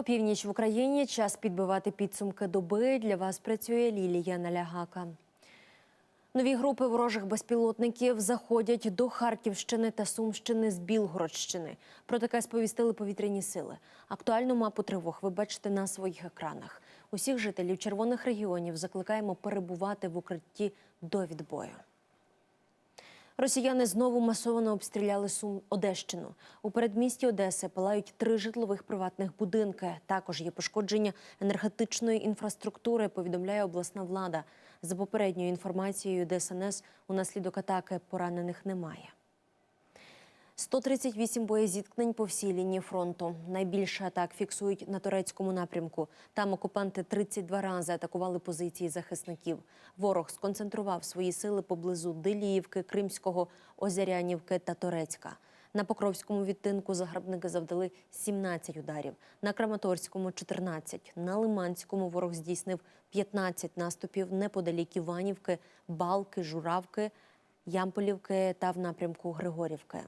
Опівніч в Україні час підбивати підсумки доби. Для вас працює Лілія Налягака. Нові групи ворожих безпілотників заходять до Харківщини та Сумщини з Білгородщини. Про таке сповістили повітряні сили. Актуальну мапу тривог ви бачите на своїх екранах. Усіх жителів червоних регіонів закликаємо перебувати в укритті до відбою. Росіяни знову масово обстріляли Сум Одещину. У передмісті Одеси палають три житлових приватних будинки. Також є пошкодження енергетичної інфраструктури. Повідомляє обласна влада. За попередньою інформацією ДСНС, унаслідок атаки поранених немає. 138 боєзіткнень по всій лінії фронту. Найбільше атак фіксують на турецькому напрямку. Там окупанти 32 рази атакували позиції захисників. Ворог сконцентрував свої сили поблизу Диліївки, Кримського, Озерянівки та Торецька. На Покровському відтинку загарбники завдали 17 ударів, на Краматорському – 14, на Лиманському ворог здійснив 15 наступів неподалік Іванівки, Балки, Журавки, Ямполівки та в напрямку Григорівки.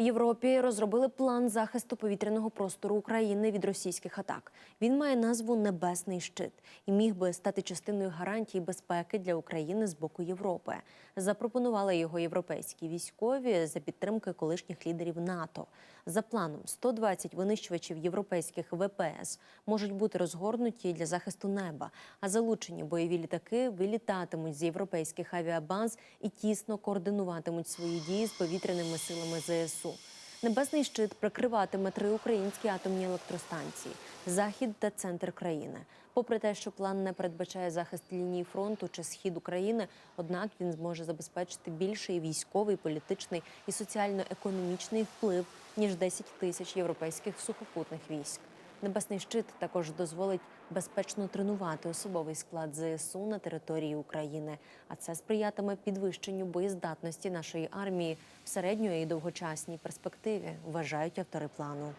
В Європі розробили план захисту повітряного простору України від російських атак. Він має назву Небесний щит і міг би стати частиною гарантії безпеки для України з боку Європи. Запропонували його європейські військові за підтримки колишніх лідерів НАТО. За планом, 120 винищувачів європейських ВПС можуть бути розгорнуті для захисту неба, а залучені бойові літаки вилітатимуть з європейських авіабаз і тісно координуватимуть свої дії з повітряними силами ЗСУ. Небесний щит прикриватиме три українські атомні електростанції захід та центр країни. Попри те, що план не передбачає захист лінії фронту чи схід України, однак він зможе забезпечити більший військовий, політичний і соціально-економічний вплив ніж 10 тисяч європейських сухопутних військ. Небесний щит також дозволить безпечно тренувати особовий склад ЗСУ на території України, а це сприятиме підвищенню боєздатності нашої армії в середньої і довгочасній перспективі, вважають автори плану.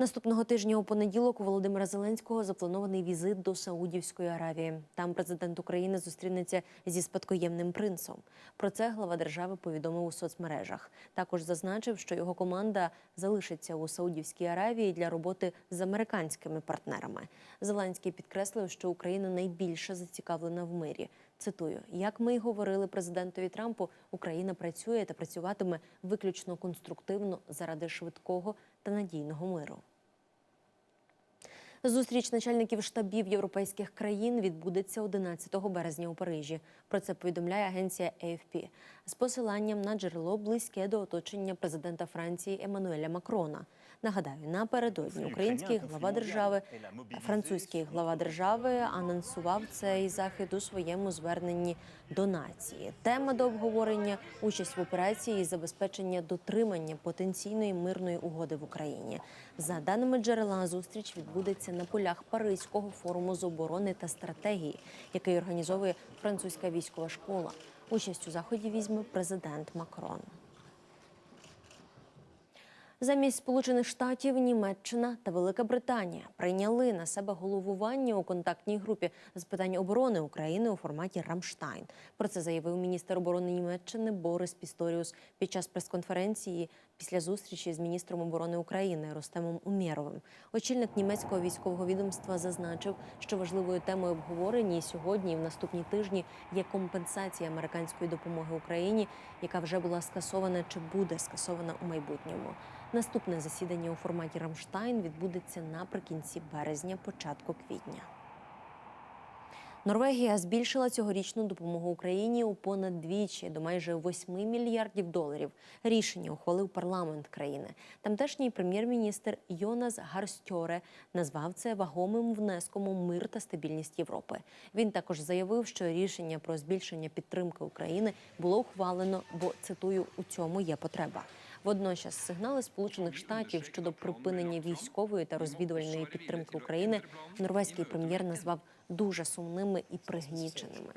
Наступного тижня у понеділок у Володимира Зеленського запланований візит до Саудівської Аравії. Там президент України зустрінеться зі спадкоємним принцем. Про це глава держави повідомив у соцмережах. Також зазначив, що його команда залишиться у Саудівській Аравії для роботи з американськими партнерами. Зеленський підкреслив, що Україна найбільше зацікавлена в мирі. Цитую, як ми й говорили президентові Трампу, Україна працює та працюватиме виключно конструктивно заради швидкого та надійного миру. Зустріч начальників штабів європейських країн відбудеться 11 березня у Парижі. Про це повідомляє агенція AFP з посиланням на джерело близьке до оточення президента Франції Еммануеля Макрона. Нагадаю, напередодні український глава держави, французький глава держави анонсував цей захід у своєму зверненні до нації. Тема до обговорення участь в операції і забезпечення дотримання потенційної мирної угоди в Україні. За даними джерела, зустріч відбудеться на полях Паризького форуму з оборони та стратегії, який організовує французька військова школа. Участь у заході візьме президент Макрон. Замість Сполучених Штатів Німеччина та Велика Британія прийняли на себе головування у контактній групі з питань оборони України у форматі Рамштайн. Про це заявив міністр оборони Німеччини Борис Пісторіус під час прес-конференції після зустрічі з міністром оборони України Ростемом Умєровим. Очільник німецького військового відомства зазначив, що важливою темою обговорення сьогодні і в наступні тижні є компенсація американської допомоги Україні, яка вже була скасована чи буде скасована у майбутньому. Наступне засідання у форматі Рамштайн відбудеться наприкінці березня, початку квітня. Норвегія збільшила цьогорічну допомогу Україні у понад двічі до майже 8 мільярдів доларів. Рішення ухвалив парламент країни. Тамтешній прем'єр-міністр Йонас Гарстьоре назвав це вагомим внеском у мир та стабільність Європи. Він також заявив, що рішення про збільшення підтримки України було ухвалено, бо цитую у цьому є потреба. Водночас сигнали Сполучених Штатів щодо припинення військової та розвідувальної підтримки України норвезький прем'єр назвав дуже сумними і пригніченими.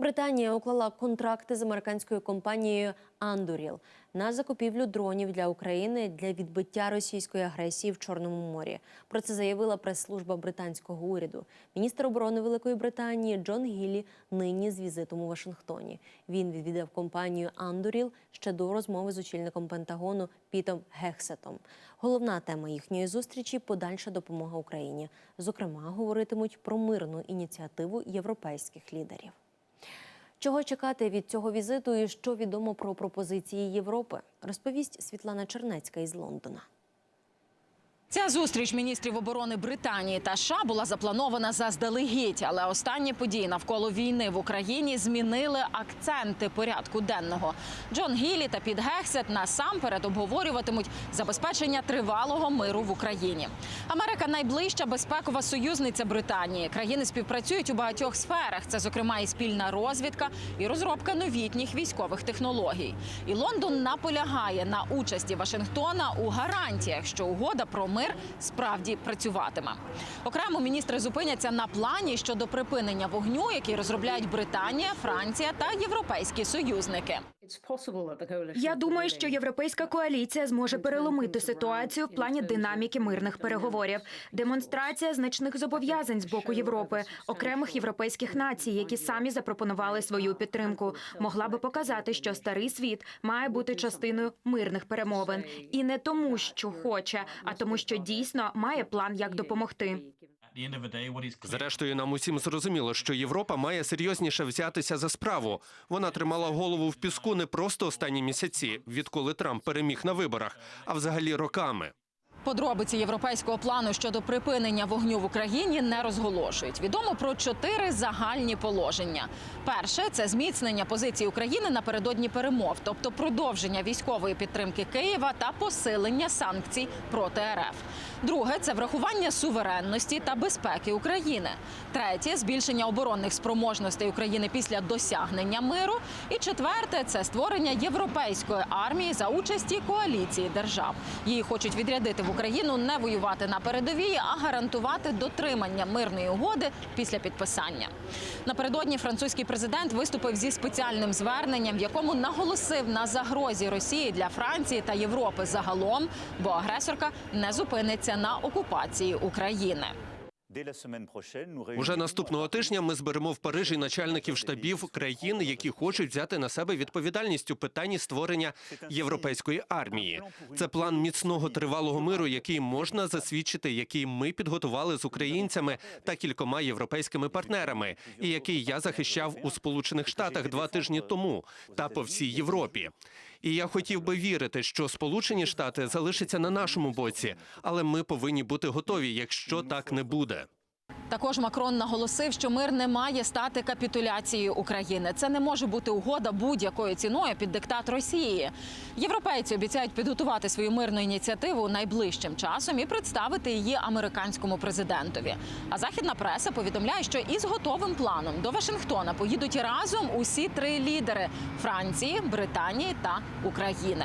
Британія уклала контракти з американською компанією Anduril на закупівлю дронів для України для відбиття російської агресії в Чорному морі. Про це заявила прес-служба британського уряду. Міністр оборони Великої Британії Джон Гіллі нині з візитом у Вашингтоні. Він відвідав компанію Anduril ще до розмови з очільником Пентагону Пітом Гексетом. Головна тема їхньої зустрічі подальша допомога Україні. Зокрема, говоритимуть про мирну ініціативу європейських лідерів. Чого чекати від цього візиту і що відомо про пропозиції Європи, розповість Світлана Чернецька із Лондона. Ця зустріч міністрів оборони Британії та США була запланована заздалегідь, але останні події навколо війни в Україні змінили акценти порядку денного. Джон Гілі та Піт Гексет насамперед обговорюватимуть забезпечення тривалого миру в Україні. Америка найближча безпекова союзниця Британії. Країни співпрацюють у багатьох сферах. Це, зокрема, і спільна розвідка, і розробка новітніх військових технологій. І Лондон наполягає на участі Вашингтона у гарантіях, що угода про мир справді працюватиме. Окремо міністри зупиняться на плані щодо припинення вогню, який розробляють Британія, Франція та європейські союзники. Я думаю, що європейська коаліція зможе переломити ситуацію в плані динаміки мирних переговорів. Демонстрація значних зобов'язань з боку Європи, окремих європейських націй, які самі запропонували свою підтримку, могла би показати, що старий світ має бути частиною мирних перемовин, і не тому, що хоче, а тому, що дійсно має план, як допомогти. Зрештою, нам усім зрозуміло, що Європа має серйозніше взятися за справу. Вона тримала голову в піску не просто останні місяці, відколи Трамп переміг на виборах, а взагалі роками. Подробиці європейського плану щодо припинення вогню в Україні не розголошують. Відомо про чотири загальні положення. Перше це зміцнення позиції України напередодні перемов, тобто продовження військової підтримки Києва та посилення санкцій проти РФ. Друге це врахування суверенності та безпеки України. Третє збільшення оборонних спроможностей України після досягнення миру. І четверте це створення європейської армії за участі коаліції держав. Її хочуть відрядити в Україну не воювати на передовій, а гарантувати дотримання мирної угоди після підписання. Напередодні французький президент виступив зі спеціальним зверненням, в якому наголосив на загрозі Росії для Франції та Європи загалом, бо агресорка не зупиниться на окупації України. Уже наступного тижня ми зберемо в Парижі начальників штабів країн, які хочуть взяти на себе відповідальність у питанні створення європейської армії. Це план міцного тривалого миру, який можна засвідчити, який ми підготували з українцями та кількома європейськими партнерами, і який я захищав у Сполучених Штатах два тижні тому та по всій Європі. І я хотів би вірити, що Сполучені Штати залишаться на нашому боці, але ми повинні бути готові, якщо так не буде. Також Макрон наголосив, що мир не має стати капітуляцією України. Це не може бути угода будь-якою ціною під диктат Росії. Європейці обіцяють підготувати свою мирну ініціативу найближчим часом і представити її американському президентові. А західна преса повідомляє, що із готовим планом до Вашингтона поїдуть разом усі три лідери Франції, Британії та України.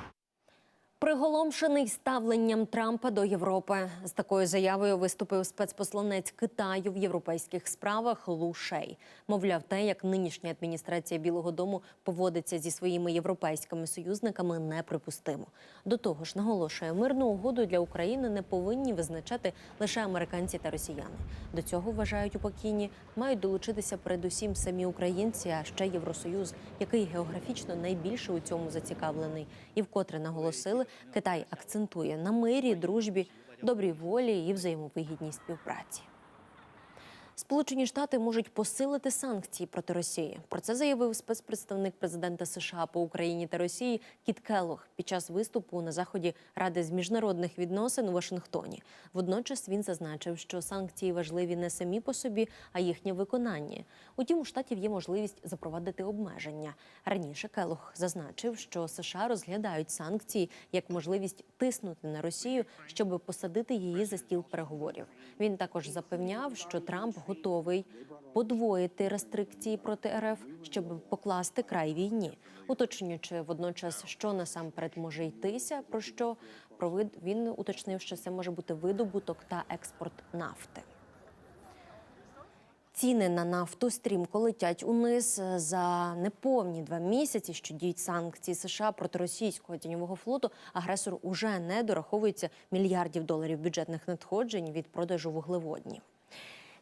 Приголомшений ставленням Трампа до Європи з такою заявою виступив спецпосланець Китаю в європейських справах Лу Шей. Мовляв, те, як нинішня адміністрація Білого Дому поводиться зі своїми європейськими союзниками, неприпустимо. До того ж, наголошує, мирну угоду для України не повинні визначати лише американці та росіяни. До цього вважають у Пекіні, мають долучитися передусім самі українці, а ще Євросоюз, який географічно найбільше у цьому зацікавлений, і вкотре наголосили. Китай акцентує на мирі, дружбі, добрій волі і взаємовигідній співпраці. Сполучені Штати можуть посилити санкції проти Росії. Про це заявив спецпредставник президента США по Україні та Росії Кіт Келлог під час виступу на заході Ради з міжнародних відносин у Вашингтоні. Водночас він зазначив, що санкції важливі не самі по собі, а їхнє виконання. Утім, у штатів є можливість запровадити обмеження. Раніше Келлог зазначив, що США розглядають санкції як можливість тиснути на Росію, щоб посадити її за стіл переговорів. Він також запевняв, що Трамп готовий подвоїти рестрикції проти РФ, щоб покласти край війні, уточнюючи водночас, що насамперед може йтися, про що вид- він уточнив, що це може бути видобуток та експорт нафти. Ціни на нафту стрімко летять униз за неповні два місяці, що діють санкції США проти російського тіньового флоту. Агресор уже не дораховується мільярдів доларів бюджетних надходжень від продажу вуглеводнів.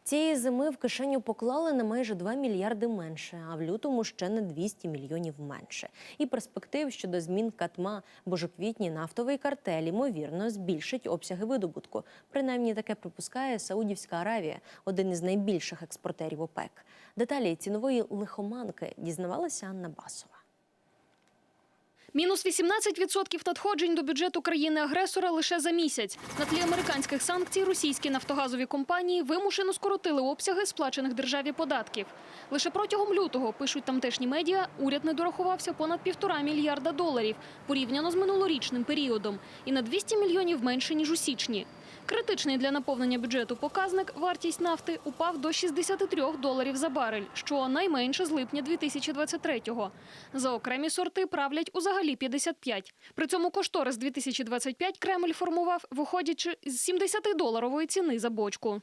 Цієї зими в кишеню поклали на майже 2 мільярди менше, а в лютому ще на 200 мільйонів менше. І перспектив щодо змін катма божоквітні нафтовий картель, ймовірно, збільшить обсяги видобутку. Принаймні таке припускає Саудівська Аравія, один із найбільших експортерів ОПЕК. Деталі цінової лихоманки дізнавалася Анна Басова. Мінус 18% надходжень до бюджету країни-агресора лише за місяць. На тлі американських санкцій російські нафтогазові компанії вимушено скоротили обсяги сплачених державі податків. Лише протягом лютого, пишуть тамтешні медіа, уряд не дорахувався понад півтора мільярда доларів порівняно з минулорічним періодом і на 200 мільйонів менше, ніж у січні. Критичний для наповнення бюджету показник вартість нафти упав до 63 доларів за барель, що найменше з липня 2023-го. За окремі сорти правлять узагалі 55. При цьому кошторис 2025 Кремль формував, виходячи з 70-доларової ціни за бочку.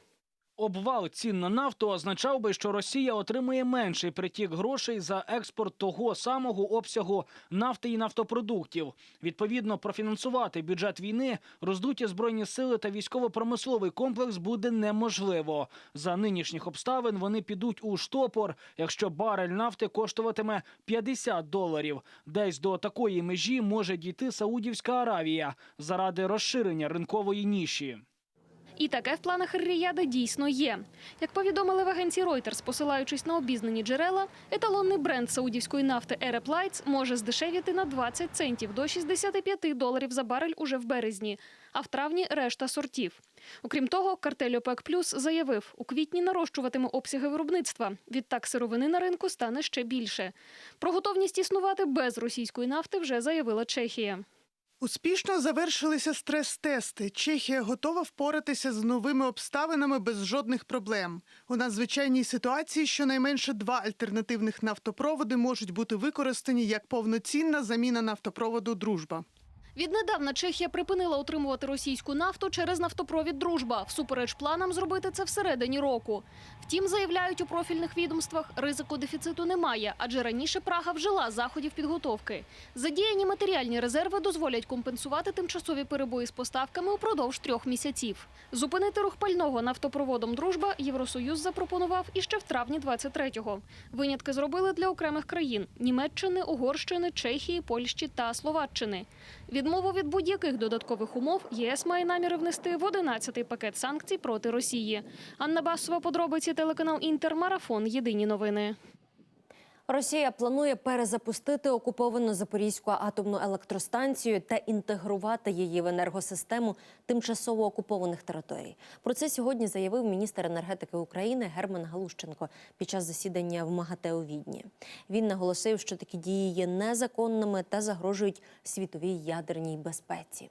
Обвал цін на нафту означав би, що Росія отримує менший притік грошей за експорт того самого обсягу нафти і нафтопродуктів. Відповідно, профінансувати бюджет війни, роздуті збройні сили та військово-промисловий комплекс буде неможливо. За нинішніх обставин вони підуть у штопор, якщо барель нафти коштуватиме 50 доларів. Десь до такої межі може дійти Саудівська Аравія заради розширення ринкової ніші. І таке в планах Ріяда дійсно є. Як повідомили в агенції Reuters, посилаючись на обізнані джерела, еталонний бренд саудівської нафти Arab Lights може здешевіти на 20 центів до 65 доларів за барель уже в березні, а в травні решта сортів. Окрім того, картель ОПЕК Плюс заявив, у квітні нарощуватиме обсяги виробництва. Відтак сировини на ринку стане ще більше. Про готовність існувати без російської нафти вже заявила Чехія. Успішно завершилися стрес-тести. Чехія готова впоратися з новими обставинами без жодних проблем. У надзвичайній ситуації щонайменше два альтернативних нафтопроводи можуть бути використані як повноцінна заміна нафтопроводу Дружба. Віднедавна Чехія припинила отримувати російську нафту через нафтопровід Дружба. Всупереч планам зробити це всередині року. Втім, заявляють у профільних відомствах, ризику дефіциту немає, адже раніше Прага вжила заходів підготовки. Задіяні матеріальні резерви дозволять компенсувати тимчасові перебої з поставками упродовж трьох місяців. Зупинити рух пального нафтопроводом Дружба Євросоюз запропонував іще в травні 23-го. Винятки зробили для окремих країн Німеччини, Угорщини, Чехії, Польщі та Словаччини. Відмову від будь-яких додаткових умов ЄС має наміри внести в 11-й пакет санкцій проти Росії. Анна Басова, подробиці телеканал Інтермарафон. Єдині новини. Росія планує перезапустити окуповану Запорізьку атомну електростанцію та інтегрувати її в енергосистему тимчасово окупованих територій. Про це сьогодні заявив міністр енергетики України Герман Галущенко під час засідання в МАГАТЕ у Відні. Він наголосив, що такі дії є незаконними та загрожують світовій ядерній безпеці.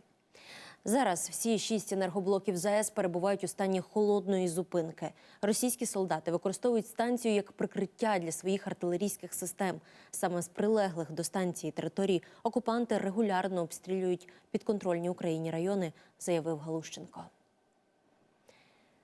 Зараз всі шість енергоблоків ЗАЕС перебувають у стані холодної зупинки. Російські солдати використовують станцію як прикриття для своїх артилерійських систем. Саме з прилеглих до станції територій окупанти регулярно обстрілюють підконтрольні Україні райони, заявив Галущенко.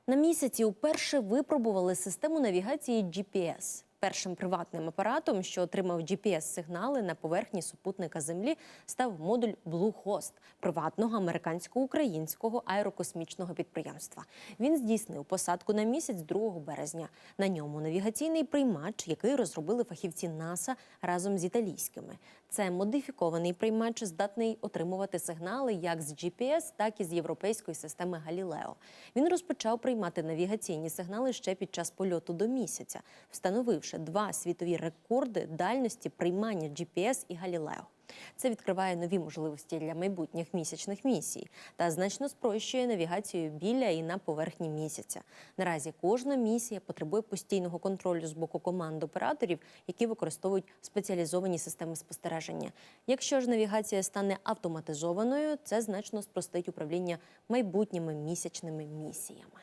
На місяці уперше випробували систему навігації GPS. Першим приватним апаратом, що отримав GPS-сигнали на поверхні супутника Землі, став модуль Blue приватного американсько-українського аерокосмічного підприємства. Він здійснив посадку на місяць 2 березня. На ньому навігаційний приймач, який розробили фахівці НАСА разом з італійськими. Це модифікований приймач, здатний отримувати сигнали як з GPS, так і з європейської системи Галілео. Він розпочав приймати навігаційні сигнали ще під час польоту до місяця, встановивши два світові рекорди дальності приймання GPS і Галілео. Це відкриває нові можливості для майбутніх місячних місій та значно спрощує навігацію біля і на поверхні місяця. Наразі кожна місія потребує постійного контролю з боку команд операторів, які використовують спеціалізовані системи спостереження. Якщо ж навігація стане автоматизованою, це значно спростить управління майбутніми місячними місіями.